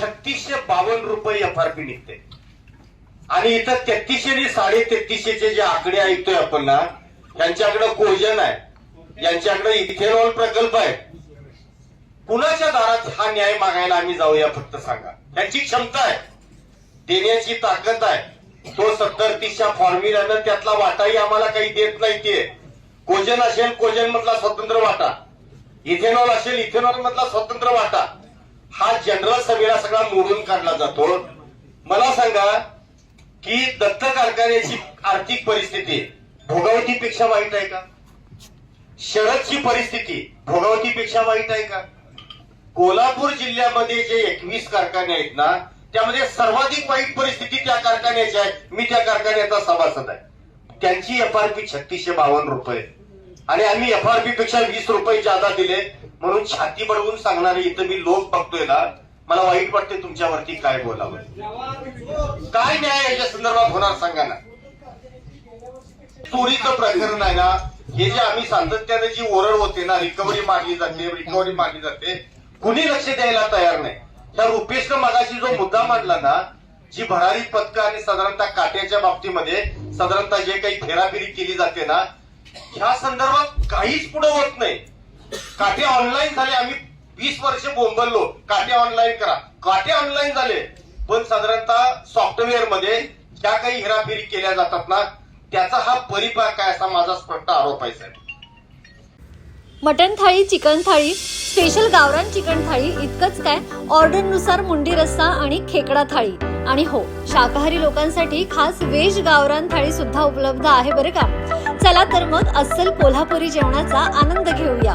छत्तीसशे बावन्न रुपये एफ आर पी निघते. आणि इथं तेहतीसशे आणि साडे तेहतीसशेचे जे आकडे ऐकतोय आपण ना यांच्याकडे कोजन आहे. यांच्याकडे इथेनॉल प्रकल्प आहे. कुणाच्या दारात हा न्याय मागायला आम्ही जाऊया फक्त सांगा. यांची क्षमता आहे. देण्याची ताकद आहे. तो सत्तर तीसच्या फॉर्म्युल्यानं त्यातला वाटाही आम्हाला काही देत नाही ते. कोजन असेल कोजन मधला स्वतंत्र वाटा. इथेनॉल असेल इथेनॉल मधला स्वतंत्र वाटा. जनरल सभेला सगळा मोडून काढला जातो. मला सांगा की दत्त कारखान्याची आर्थिक परिस्थिती भोगावतीपेक्षा वाईट आहे का? शरदची परिस्थिती भोगावतीपेक्षा वाईट आहे का? कोल्हापूर जिल्ह्यामध्ये जे एकवीस कारखाने आहेत ना त्यामध्ये सर्वाधिक वाईट परिस्थिती त्या कारखान्याची आहे मी त्या कारखान्याचा सभासद आहे. त्यांची एफ आर पी छत्तीसशे बावन्न रुपये. आणि आम्ही एफ आर पी पेक्षा वीस रुपये जादा दिले. म्हणून छाती बडवून सांगणारे इथं मी लोक बघतोय ना मला वाईट वाटते तुमच्यावरती काय बोलावं. काय न्याय याच्या संदर्भात होणार सांगा ना. चोरीचं प्रकरण आहे ना हे जे आम्ही सातत्याने जी ओरड होते ना रिकव्हरी मारली जाते रिकव्हरी मारली जाते कुणी लक्ष द्यायला तयार नाही. त्या रुपेशनं मगाशी जो मुद्दा मांडला ना जी भरारी पथकं आणि साधारणतः काट्याच्या बाबतीमध्ये साधारणतः जे काही फेराफेरी केली जाते ना ह्या संदर्भात काहीच पुढे होत नाही. काठे ऑनलाईन झाले आम्ही वीस वर्ष बोंबललो. काठे ऑनलाईन करा. काठे ऑनलाईन झाले. पण साधारणतः सॉफ्टवेअरमध्ये ज्या काही हेराफेरी केल्या जातात ना त्याचा हा परिपाक काय असा माझा स्पष्ट आरोप आहे साहेब. मटन थाळी चिकन थाळी स्पेशल गावरान चिकन थाळी इतकंच काय? ऑर्डरनुसार मुंडी रस्सा आणि खेकडा थाळी. आणि हो शाकाहारी लोकांसाठी खास वेज गावरान थाळी सुद्धा उपलब्ध आहे बरं का? चला तर मग अस्सल कोल्हापुरी जेवणाचा आनंद घेऊया.